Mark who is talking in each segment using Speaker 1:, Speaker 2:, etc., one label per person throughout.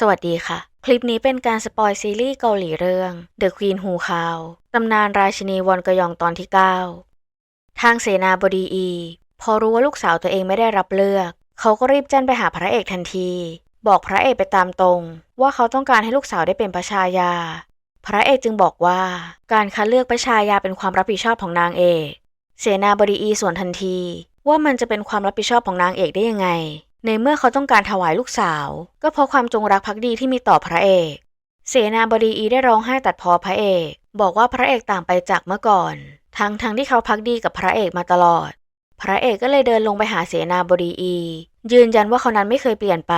Speaker 1: สวัสดีค่ะ คลิปนี้เป็นการสปอยซีรีส์เกาหลีเรื่อง The Queen Who c o w ตำนานราชินีวอนกยองตอนที่ 9 ทางเสนาบดีอี พอรู้ว่าลูกสาวตัวเองไม่ได้รับเลือก เขาก็รีบแจ้งไปหาพระเอกทันที บอกพระเอกไปตามตรง ว่าเขาต้องการให้ลูกสาวได้เป็นพระชายา พระเอกจึงบอกว่า การคัดเลือกพระชายาเป็นความรับผิดชอบของนางเอก เสนาบดีอีส่วนทันที ว่ามันจะเป็นความรับผิดชอบของนางเอกได้ยังไง ในเมื่อเขาต้องการถวายลูกสาว ก็เพราะความจงรักภักดีที่มีต่อพระเอก เสนาบดีอีได้ร้องไห้ตัดพ้อพระเอก บอกว่าพระเอกต่างไปจากเมื่อก่อน ทั้งทั้งที่เขาพักดีกับพระเอกมาตลอด พระเอกก็เลยเดินลงไปหาเสนาบดีอี ยืนยันว่าเขานั้นไม่เคยเปลี่ยนไป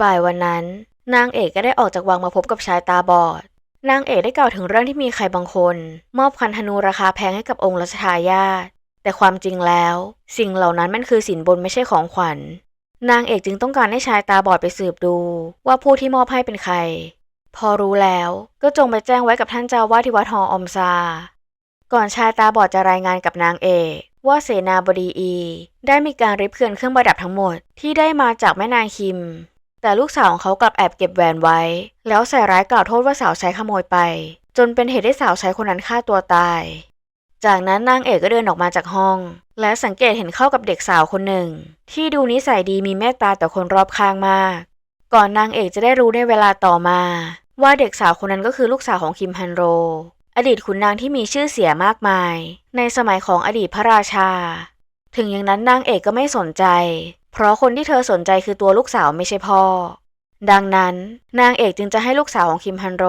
Speaker 1: บ่ายวันนั้น นางเอกก็ได้ออกจากวังมาพบกับชายตาบอด นางเอกได้กล่าวถึงเรื่องที่มีใครบางคน มอบคันธนูราคาแพงให้กับองค์รัชทายาทแต่ความจริงแล้ว สิ่งเหล่านั้นมันคือสินบนไม่ใช่ของขวัญ นางเอกจึงต้องการให้ชายตาบอดไปสืบดู ว่าผู้ที่มอบให้เป็นใคร พอรู้แล้วก็จงไปแจ้งไว้กับท่านเจ้าวาดที่วัดหออมซา ก่อนชายตาบอดจะรายงานกับนางเอกว่าเสนาบดีอี ได้มีการริบเคือนเครื่องประดับทั้งหมดที่ได้มาจากแม่นางคิม แต่ลูกสาวของเขากลับแอบเก็บแหวนไว้ แล้วใส่ร้ายกล่าวโทษว่าสาวใช้ขโมยไป จนเป็นเหตุให้สาวใช้คนนั้นฆ่าตัวตาย จากนั้นนางเอกก็เดินออกมาจากห้อง และสังเกตเห็นเข้ากับเด็กสาวคนหนึ่ง ที่ดูนิสัยดีมีเมตตาต่อคนรอบข้างมาก ก่อนนางเอกจะได้รู้ในเวลาต่อมา ว่าเด็กสาวคนนั้นก็คือลูกสาวของคิมฮันโร อดีตขุนนางที่มีชื่อเสียมากมาย ในสมัยของอดีตพระราชา ถึงอย่างนั้นนางเอกก็ไม่สนใจ เพราะคนที่เธอสนใจคือตัวลูกสาวไม่ใช่พ่อ ดังนั้น นางเอกจึงจะให้ลูกสาวของคิมฮันโร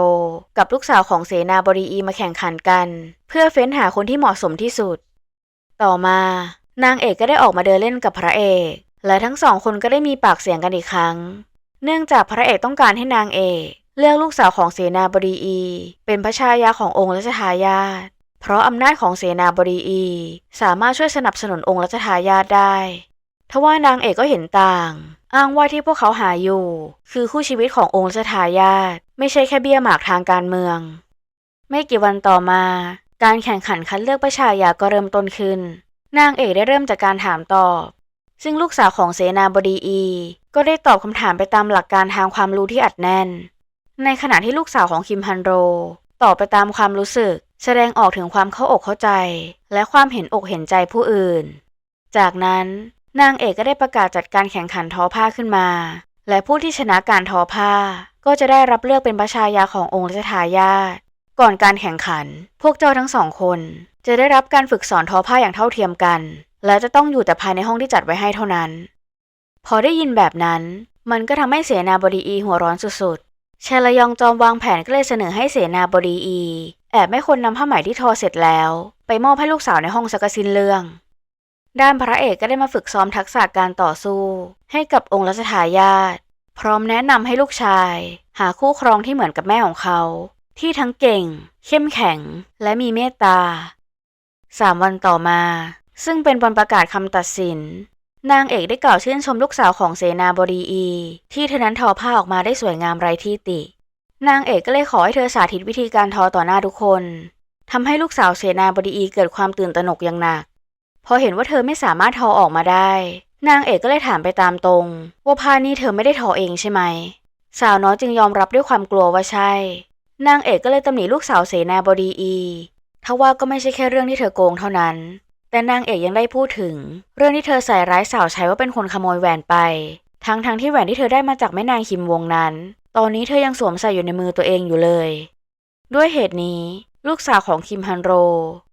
Speaker 1: กับลูกสาวของเสนาบดีอีมาแข่งขันกัน เพื่อเฟ้นหาคนที่เหมาะสมที่สุด ต่อมานางเอกก็ได้ออกมาเดินเล่นกับพระเอก และทั้งสองคนก็ได้มีปากเสียงกันอีกครั้ง เนื่องจากพระเอกต้องการให้นางเอกเลือกลูกสาวของเสนาบดีอี เป็นพระชายาขององค์รัชทายาทเพราะอำนาจของเสนาบดีอี สามารถช่วยสนับสนุนองค์รัชทายาทได้ทว่านางเอกก็เห็นต่าง อ้างว่าที่พวกเขาหาอยู่ คือคู่ชีวิตขององค์รัชทายาทไม่ใช่แค่เบี้ยหมากทางการเมือง ไม่กี่วันต่อมา การแข่งขันคัดเลือกประชายาก็เริ่มต้นขึ้น นางเอกได้เริ่มจากการถามตอบ ซึ่งลูกสาวของเสนาบดีอี ก็ได้ตอบคำถามไปตามหลักการทางความรู้ที่อัดแน่น ในขณะที่ลูกสาวของคิมฮันโร ตอบไปตามความรู้สึก แสดงออกถึงความเข้าอกเข้าใจ และความเห็นอกเห็นใจผู้อื่น จากนั้นนางเอกก็ได้ประกาศจัดการแข่งขันทอผ้าขึ้นมา และผู้ที่ชนะการทอผ้า ก็จะได้รับเลือกเป็นพระชายาขององค์รัชทายาท ก่อนการแข่งขัน พวกเจ้าทั้งสองคน จะได้รับการฝึกสอนทอผ้าอย่างเท่าเทียมกัน และจะต้องอยู่แต่ภายในห้องที่จัดไว้ให้เท่านั้น พอได้ยินแบบนั้น มันก็ทำให้เสนาบดีอีหัวร้อนสุดๆชาลยองจอมวางแผนก็เลยเสนอให้เสนาบดีอี แอบไม่คนนำผ้าไหมที่ทอเสร็จแล้ว ไปมอบให้ลูกสาวในห้องสักสินเรื่อง ด้านพระเอกก็ได้มาฝึกซ้อมทักษะการต่อสู้ ให้กับองค์รัชทายาทพร้อมแนะนำให้ลูกชาย หาคู่ครองที่เหมือนกับแม่ของเขา ที่ทั้งเก่ง เข้มแข็ง และมีเมตตาสามวันต่อมา ซึ่งเป็นวันประกาศคำตัดสิน นางเอกได้กล่าวชื่นชมลูกสาวของเสนาบดีอี ที่เธอนั้นทอผ้าออกมาได้สวยงามไร้ที่ติ นางเอกก็เลยขอให้เธอสาธิตวิธีการทอต่อหน้าทุกคนทำให้ลูกสาวเสนาบดีอีเกิดความตื่นตระหนกอย่างหนัก พอเห็นว่าเธอไม่สามารถทอออกมาได้ นางเอกก็เลยถามไปตามตรง ว่าผ้านี้เธอไม่ได้ทอเองใช่ไหม สาวน้อยจึงยอมรับด้วยความกลัวว่าใช่ นางเอกก็เลยตำหนิลูกสาวเสนาบดีอีทว่าก็ไม่ใช่แค่เรื่องที่เธอโกงเท่านั้น แต่นางเอกยังได้พูดถึง เรื่องที่เธอใส่ร้ายสาวใช้ว่าเป็นคนขโมยแหวนไป ทั้งทั้งที่แหวนที่เธอได้มาจากแม่นางคิมวงนั้น ตอนนี้เธอยังสวมใส่อยู่ในมือตัวเองอยู่เลย ด้วยเหตุนี้ ลูกสาวของคิมฮันโร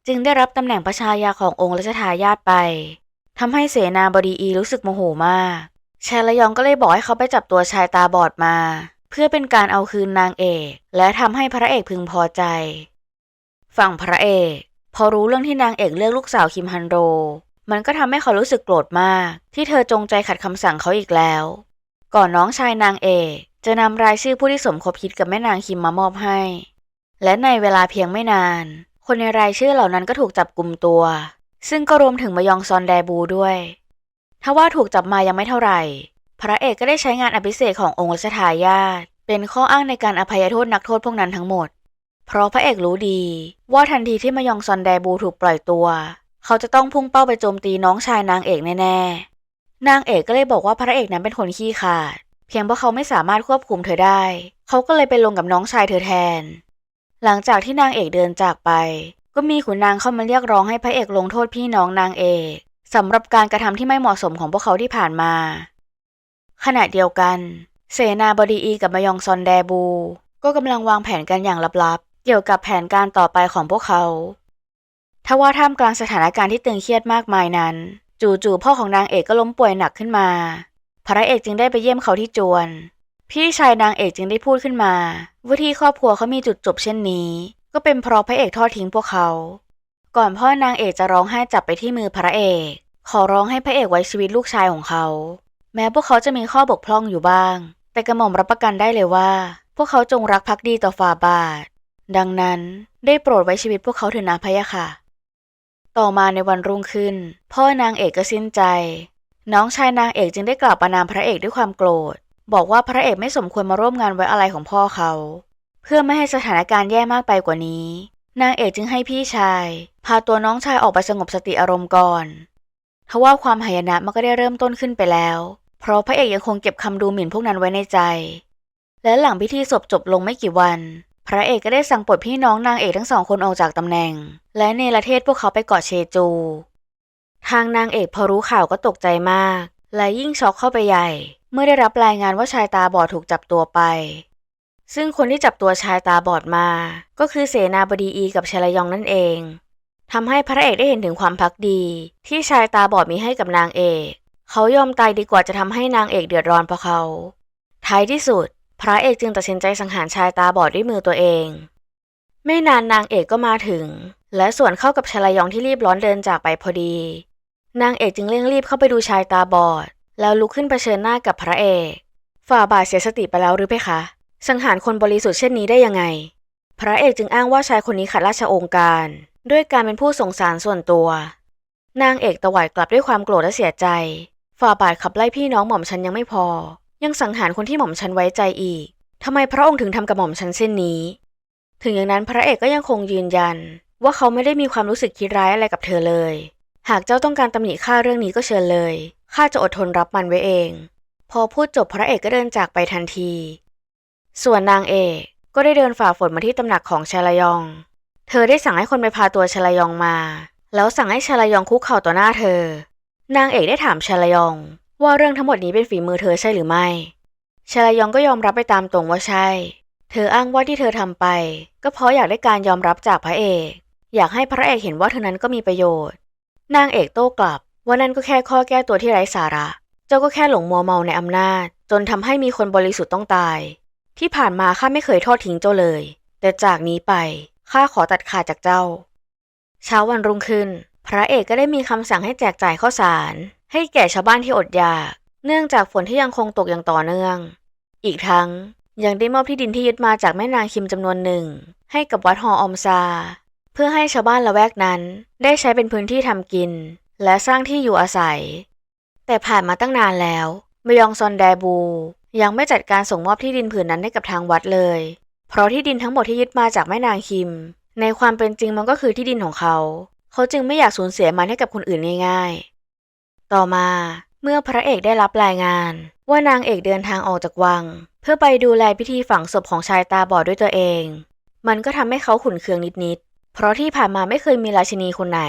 Speaker 1: จึงได้รับตำแหน่งพระชายาขององค์รัชทายาทไปทำให้เสนาบดีอีรู้สึกโมโหมากชายละยองก็เลยบอกให้เขาไปจับตัวชายตาบอดมา เพื่อเป็นการเอาคืนนางเอก และทำให้พระเอกพึงพอใจ ฝั่งพระเอก พอรู้เรื่องที่นางเอกเลือกลูกสาวคิมฮันโรมันก็ทำให้เขารู้สึกโกรธมาก ที่เธอจงใจขัดคำสั่งเขาอีกแล้ว ก่อนน้องชายนางเอก จะนำรายชื่อผู้ที่สมคบคิดกับแม่นางคิมมามอบให้ และในเวลาเพียงไม่นาน คนในรายชื่อเหล่านั้นก็ถูกจับกลุ่มตัว ซึ่งก็รวมถึงมยองซอนแดบูด้วยถ้าว่าถูกจับมายังไม่เท่าไหร่ พระเอกก็ได้ใช้งานอภิเษกขององค์รัชทายาท เป็นข้ออ้างในการอภัยโทษนักโทษพวกนั้นทั้งหมด เพราะพระเอกรู้ดี ว่าทันทีที่มายองซอนแดบูถูกปล่อยตัว เขาจะต้องพุ่งเป้าไปโจมตีน้องชายนางเอกแน่ๆ นางเอกก็เลยบอกว่าพระเอกนั้นเป็นคนขี้ขาด เพียงเพราะเขาไม่สามารถควบคุมเธอได้ เขาก็เลยไปลงกับน้องชายเธอแทน หลังจากที่นางเอกเดินจากไป ก็มีขุนนางเข้ามาเรียกร้องให้พระเอกลงโทษพี่น้องนางเอกสำหรับการกระทำที่ไม่เหมาะสมของพวกเขาที่ผ่านมา ขณะเดียวกัน เสนาบดีอีกับมายองซอนแดบู ก็กำลังวางแผนกันอย่างลับๆ เกี่ยวกับแผนการต่อไปของพวกเขาทว่าท่ามกลางสถานการณ์ที่ตึงเครียดมากมายนั้น จู่ๆพ่อของนางเอกก็ล้มป่วยหนักขึ้นมา พระเอกจึงได้ไปเยี่ยมเขาที่จวน พี่ชายนางเอกจึงได้พูดขึ้นมาว่าที่ครอบครัวเขามีจุดจบเช่นนี้ ก็เป็นเพราะพระเอกทอดทิ้งพวกเขา ก่อนพ่อนางเอกจะร้องไห้จับไปที่มือพระเอก ขอร้องให้พระเอกไว้ชีวิตลูกชายของเขา แม้พวกเขาจะมีข้อบกพร่องอยู่บ้าง แต่กระหม่อมรับประกันได้เลยว่า พวกเขาจงรักภักดีต่อฝ่าบาท ดังนั้นได้โปรดไว้ชีวิตพวกเขาเถอนะพะยะค่ะ ต่อมาในวันรุ่งขึ้น พ่อนางเอกก็สิ้นใจ น้องชายนางเอกจึงได้กล่าวประนามพระเอกด้วยความโกรธ บอกว่าพระเอกไม่สมควรมาร่วมงานไว้อะไรของพ่อเขา เพื่อไม่ให้สถานการณ์แย่มากไปกว่านี้ นางเอกจึงให้พี่ชาย พาตัวน้องชายออกไปสงบสติอารมณ์ก่อนทว่าความหายนะมันก็ได้เริ่มต้นขึ้นไปแล้ว เพราะพระเอกยังคงเก็บคำดูหมิ่นพวกนั้นไว้ในใจ และหลังพิธีศพจบลงไม่กี่วัน พระเอกก็ได้สั่งปลดพี่น้องนางเอกทั้งสองคนออกจากตำแหน่ง และเนรเทศพวกเขาไปเกาะเชจู ทางนางเอกพอรู้ข่าวก็ตกใจมาก และยิ่งช็อกเข้าไปใหญ่ เมื่อได้รับรายงานว่าชายตาบอดถูกจับตัวไป ซึ่งคนที่จับตัวชายตาบอดมา ก็คือเสนาบดีอีกับชลยองนั่นเองทำให้พระเอกได้เห็นถึงความพักดี ที่ชายตาบอดมีให้กับนางเอก เขายอมตายดีกว่าจะทำให้นางเอกเดือดร้อนเพราะเขา ท้ายที่สุด พระเอกจึงตัดสินใจสังหารชายตาบอดด้วยมือตัวเอง ไม่นานนางเอกก็มาถึง และส่วนเข้ากับชลยองที่รีบร้อนเดินจากไปพอดี นางเอกจึงเร่งรีบเข้าไปดูชายตาบอด แล้วลุกขึ้นเผชิญหน้ากับพระเอก ฝ่าบาทเสียสติไปแล้วหรือเพคะ สังหารคนบริสุทธิ์เช่นนี้ได้ยังไง พระเอกจึงอ้างว่าชายคนนี้ขัดราชองค์การ ด้วยการเป็นผู้สงสารส่วนตัวนางเอกตวาดกลับด้วยความโกรธและเสียใจ ฝ่าบาทขับไล่พี่น้องหม่อมฉันยังไม่พอ ยังสังหารคนที่หม่อมฉันไว้ใจอีกทำไมพระองค์ถึงทำกับหม่อมฉันเช่นนี้ ถึงอย่างนั้นพระเอกก็ยังคงยืนยัน ว่าเขาไม่ได้มีความรู้สึกคิดร้ายอะไรกับเธอเลย หากเจ้าต้องการตำหนิข้าเรื่องนี้ก็เชิญเลยข้าจะอดทนรับมันไว้เอง พอพูดจบพระเอกก็เดินจากไปทันที ส่วนนางเอกก็ได้เดินฝ่าฝนมาที่ตำหนักของชาลยอง เธอได้สั่งให้คนไปพาตัวชาลยองมา แล้วสั่งให้ชาลยองคุกเข่าต่อหน้าเธอ นางเอกได้ถามชาลยอง ว่าเรื่องทั้งหมดนี้เป็นฝีมือเธอใช่หรือไม่ ชาลยองก็ยอมรับไปตามตรงว่าใช่ เธออ้างว่าที่เธอทำไป ก็เพราะอยากได้การยอมรับจากพระเอก อยากให้พระเอกเห็นว่าเธอนั้นก็มีประโยชน์ นางเอกโต้กลับว่านั่นก็แค่ข้อแก้ตัวที่ไร้สาระ เจ้าก็แค่หลงมัวเมาในอำนาจ จนทำให้มีคนบริสุทธิ์ต้องตาย ที่ผ่านมาข้าไม่เคยทอดทิ้งเจ้าเลย แต่จากนี้ไปข้าขอตัดขาดจากเจ้า เช้าวันรุ่งขึ้น พระเอกก็ได้มีคำสั่งให้แจกจ่ายข้าวสาร ให้แก่ชาวบ้านที่อดอยาก เนื่องจากฝนที่ยังคงตกอย่างต่อเนื่อง อีกทั้งยังได้มอบที่ดินที่ยึดมาจากแม่นางคิมจำนวนหนึ่ง ให้กับวัดฮออมซา เพื่อให้ชาวบ้านละแวกนั้น ได้ใช้เป็นพื้นที่ทำกิน และสร้างที่อยู่อาศัย แต่ผ่านมาตั้งนานแล้วมยองซอนแดบู ยังไม่จัดการส่งมอบที่ดินผืนนั้นให้กับทางวัดเลย เพราะที่ดินทั้งหมดที่ยึดมาจากแม่นางคิม ในความเป็นจริงมันก็คือที่ดินของเขา เขาจึงไม่อยากสูญเสียมันให้กับคนอื่นง่ายๆ ต่อมาเมื่อพระเอกได้รับรายงาน ว่านางเอกเดินทางออกจากวัง เพื่อไปดูแลพิธีฝังศพของชายตาบอดด้วยตัวเอง มันก็ทำให้เขาขุนเคืองนิดๆ เพราะที่ผ่านมาไม่เคยมีราชินีคนไหน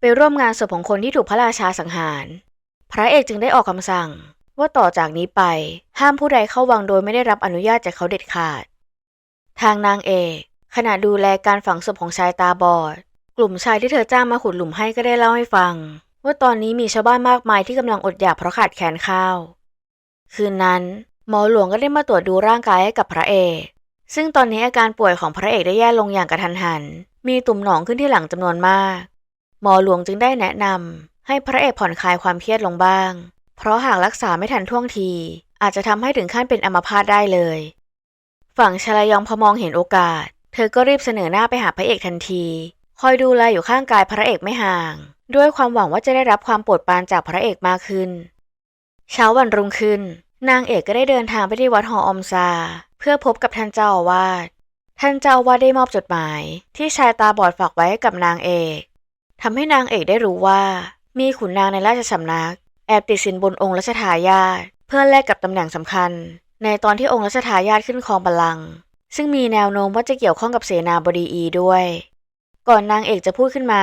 Speaker 1: ไปร่วมงานศพของคนที่ถูกพระราชาสังหาร พระเอกจึงได้ออกคำสั่ง ว่าต่อจากนี้ไปห้ามผู้ใดเข้าวังโดยไม่ได้รับอนุญาตจากเขาเด็ดขาด ทางนางเอกขณะดูแลการฝังศพของชายตาบอด ลุ่มชายที่เธอจ้างมาขุดหลุมให้ก็ได้เล่าให้ฟัง ว่าตอนนี้มีชาวบ้านมากมายที่กำลังอดอยากเพราะขาดแคลนข้าว คืนนั้น หมอหลวงก็ได้มาตรวจดูร่างกายให้กับพระเอก ซึ่งตอนนี้อาการป่วยของพระเอกได้แย่ลงอย่างกระทันหัน มีตุ่มหนองขึ้นที่หลังจำนวนมาก หมอหลวงจึงได้แนะนำให้พระเอกผ่อนคลายความเครียดลงบ้าง เพราะหากรักษาไม่ทันท่วงที อาจจะทำให้ถึงขั้นเป็นอัมพาตได้เลย ฝั่งชลยองพอมองเห็นโอกาส เธอก็รีบเสนอหน้าไปหาพระเอกทันที คอยดูแลอยู่ข้างกายพระเอกไม่ห่าง ด้วยความหวังว่าจะได้รับความโปรดปรานจากพระเอกมากขึ้น เช้าวันรุ่งขึ้น นางเอกก็ได้เดินทางไปที่วัดหออมซา เพื่อพบกับท่านเจ้าอาวาสท่านเจ้าอาวาสได้มอบจดหมาย ที่ชายตาบอดฝากไว้ให้กับนางเอกทำให้นางเอกได้รู้ว่า มีขุนนางในราชสำนัก แอบติดสินบนองค์รัชทายาทเพื่อแลกกับตำแหน่งสำคัญ ในตอนที่องค์รัชทายาทขึ้นครองบัลลังก์ซึ่งมีแนวโน้มว่าจะเกี่ยวข้องกับเสนาบดีอีด้วย ก่อนนางเอกจะพูดขึ้นมา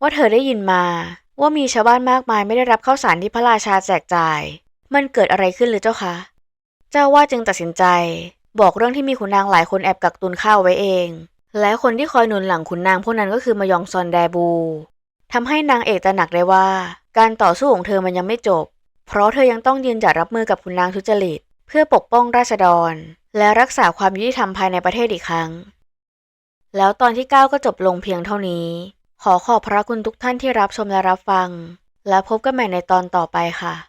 Speaker 1: ว่าเธอได้ยินมา ว่ามีชาวบ้านมากมายไม่ได้รับข้าวสารที่พระราชาแจกจ่าย มันเกิดอะไรขึ้นหรือเจ้าคะ เจ้าว่าจึงตัดสินใจ บอกเรื่องที่มีขุนนางหลายคนแอบกักตุนข้าวไว้เอง และคนที่คอยหนุนหลังขุนนางพวกนั้นก็คือมายองซอนแดบูทำให้นางเอกตระหนักได้ว่า การต่อสู้ของเธอมันยังไม่จบ เพราะเธอยังต้องยืนหยัดรับมือกับขุนนางทุจริต เพื่อปกป้องราษฎร และรักษาความยุติธรรมภายในประเทศอีกครั้ง แล้วตอนที่ 9 ก็จบลงเพียงเท่านี้ ขอขอบพระคุณทุกท่านที่รับชมและรับฟัง และพบกันใหม่ในตอนต่อไปค่ะ